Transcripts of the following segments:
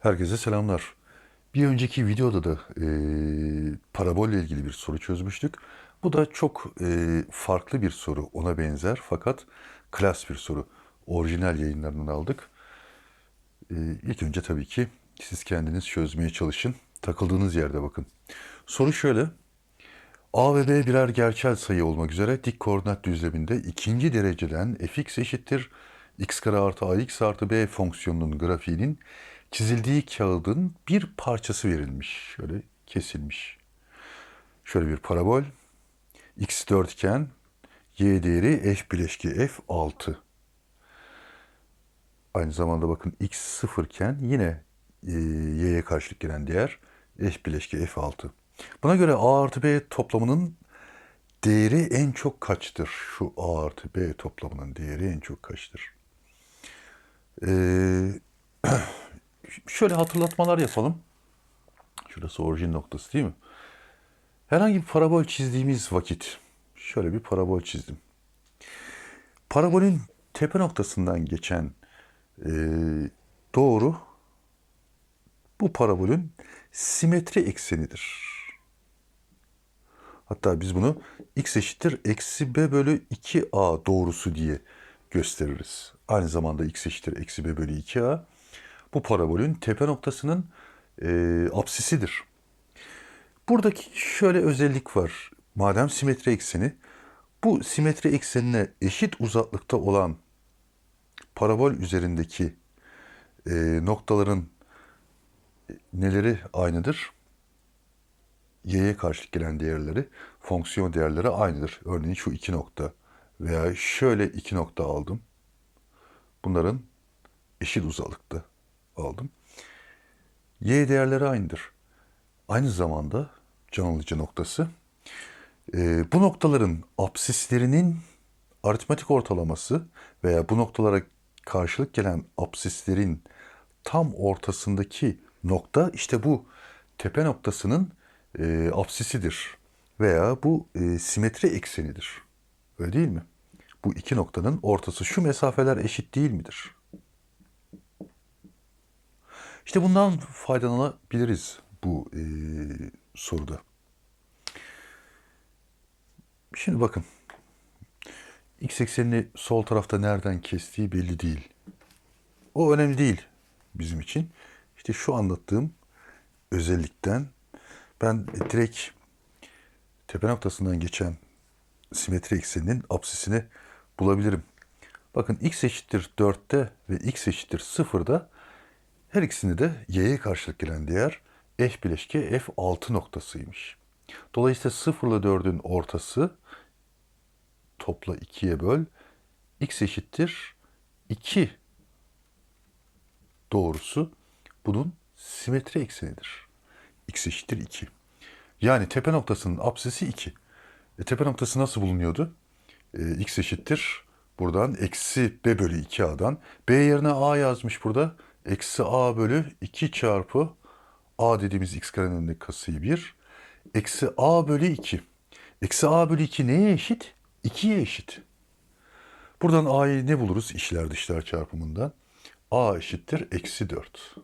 Herkese selamlar. Bir önceki videoda da e, parabolle ilgili bir soru çözmüştük. Bu da çok e, farklı bir soru. Ona benzer fakat klas bir soru. Orijinal yayınlarından aldık. E, ilk önce tabii ki siz kendiniz çözmeye çalışın. Takıldığınız yerde bakın. Soru şöyle. A ve B birer gerçel sayı olmak üzere dik koordinat düzleminde ikinci dereceden fx eşittir x kare artı ax artı b fonksiyonunun grafiğinin çizildiği kağıdın bir parçası verilmiş. Şöyle kesilmiş. Şöyle bir parabol. x dörtgen, y değeri f bileşki f 6. Aynı zamanda bakın x sıfırken yine e, y'ye karşılık gelen değer f bileşki f 6. Buna göre a artı b toplamının değeri en çok kaçtır? Şu a artı b toplamının değeri en çok kaçtır? Ee, şöyle hatırlatmalar yapalım. Şurası orijin noktası değil mi? Herhangi bir parabol çizdiğimiz vakit şöyle bir parabol çizdim. Parabolün tepe noktasından geçen e, doğru bu parabolün simetri eksenidir. Hatta biz bunu x eşittir eksi b bölü 2a doğrusu diye gösteririz. Aynı zamanda x eşittir eksi b bölü 2a bu parabolün tepe noktasının e, apsisidir. Buradaki şöyle özellik var. Madem simetri ekseni, bu simetri eksenine eşit uzaklıkta olan parabol üzerindeki e, noktaların neleri aynıdır? y'ye karşılık gelen değerleri, fonksiyon değerleri aynıdır. Örneğin şu iki nokta veya şöyle iki nokta aldım. Bunların eşit uzaklıkta aldım. Y değerleri aynıdır. Aynı zamanda can alıcı noktası. e, bu noktaların apsislerinin aritmetik ortalaması veya bu noktalara karşılık gelen apsislerin tam ortasındaki nokta işte bu tepe noktasının e, apsisidir veya bu e, simetri eksenidir. Öyle değil mi? Bu iki noktanın ortası şu mesafeler eşit değil midir? İşte bundan faydalanabiliriz bu e, soruda. Şimdi bakın. X eksenini sol tarafta nereden kestiği belli değil. O önemli değil bizim için. İşte şu anlattığım özellikten ben direkt tepe noktasından geçen simetri ekseninin apsisini bulabilirim. Bakın x eşittir 4'te ve x eşittir 0'da her ikisini de y'ye karşılık gelen değer f bileşke f 6 noktasıymış. Dolayısıyla 0 ile 4'ün ortası topla 2'ye böl x eşittir 2 doğrusu bunun simetri eksenidir. x eşittir 2. Yani tepe noktasının apsisi 2. E, tepe noktası nasıl bulunuyordu? E, x eşittir buradan eksi b bölü 2a'dan. b yerine a yazmış burada. Eksi a bölü 2 çarpı a dediğimiz x karenin önündeki kasıyı 1. Eksi a bölü 2. Eksi a bölü 2 neye eşit? 2'ye eşit. Buradan a'yı ne buluruz işler dışlar çarpımından? a eşittir eksi 4.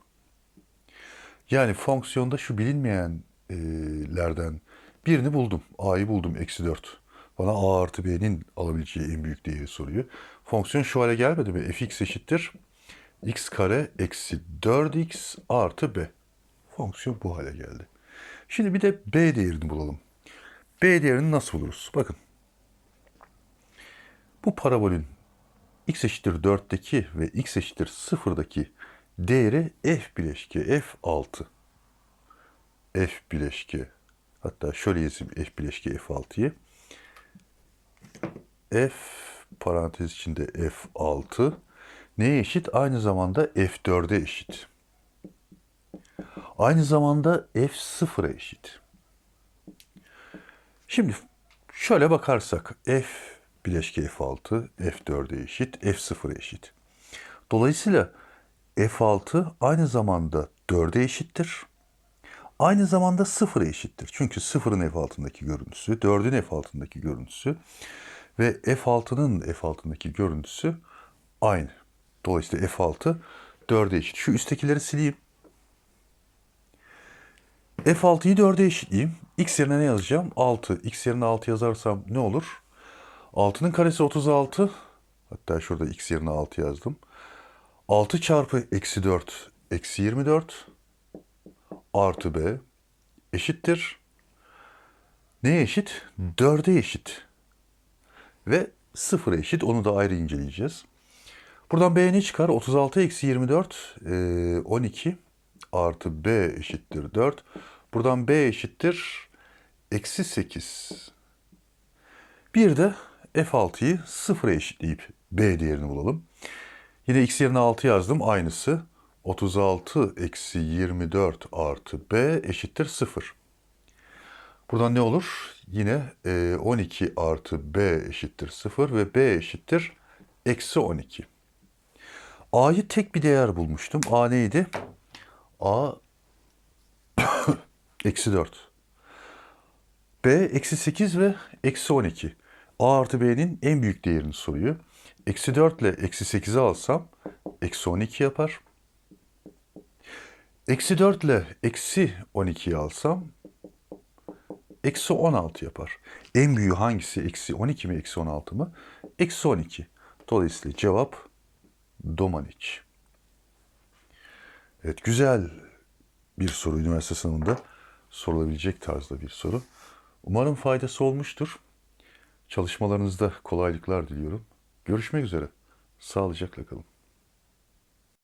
Yani fonksiyonda şu bilinmeyenlerden birini buldum. a'yı buldum eksi 4. Bana a artı b'nin alabileceği en büyük değeri soruyor. Fonksiyon şu hale gelmedi mi? fx eşittir x kare eksi 4x artı b. Fonksiyon bu hale geldi. Şimdi bir de b değerini bulalım. b değerini nasıl buluruz? Bakın. Bu parabolün x eşittir 4'teki ve x eşittir 0'daki değeri f bileşke f 6. f bileşke hatta şöyle yazayım f bileşke f 6'yı. f parantez içinde f 6 neye eşit? Aynı zamanda f4'e eşit. Aynı zamanda f0'a eşit. Şimdi şöyle bakarsak f bileşke f6 f4'e eşit, f0'a eşit. Dolayısıyla f6 aynı zamanda 4'e eşittir. Aynı zamanda 0'a eşittir. Çünkü 0'ın f altındaki görüntüsü, 4'ün f altındaki görüntüsü ve f6'nın f altındaki görüntüsü aynı. Dolayısıyla f6 4'e eşit. Şu üsttekileri sileyim. F6'yı 4'e eşitleyeyim. X yerine ne yazacağım? 6. X yerine 6 yazarsam ne olur? 6'nın karesi 36. Hatta şurada X yerine 6 yazdım. 6 çarpı eksi 4 eksi 24 artı B eşittir. Neye eşit? 4'e eşit. Ve 0'a eşit. Onu da ayrı inceleyeceğiz. Buradan B ne çıkar? 36 eksi 24 e, 12 artı B eşittir 4. Buradan B eşittir eksi 8. Bir de F6'yı 0'a eşitleyip B değerini bulalım. Yine x yerine 6 yazdım. Aynısı. 36 eksi 24 artı b eşittir 0. Buradan ne olur? Yine e, 12 artı b eşittir 0 ve b eşittir eksi 12. A'yı tek bir değer bulmuştum. A neydi? A eksi 4. B eksi 8 ve eksi 12. A artı B'nin en büyük değerini soruyor. Eksi 4 ile eksi 8'i alsam eksi 12 yapar. Eksi 4 ile eksi 12'yi alsam eksi 16 yapar. En büyüğü hangisi? Eksi 12 mi eksi 16 mı? Eksi 12. Dolayısıyla cevap Domaniç. Evet güzel bir soru üniversite sınavında sorulabilecek tarzda bir soru. Umarım faydası olmuştur. Çalışmalarınızda kolaylıklar diliyorum. Görüşmek üzere. Sağlıcakla kalın.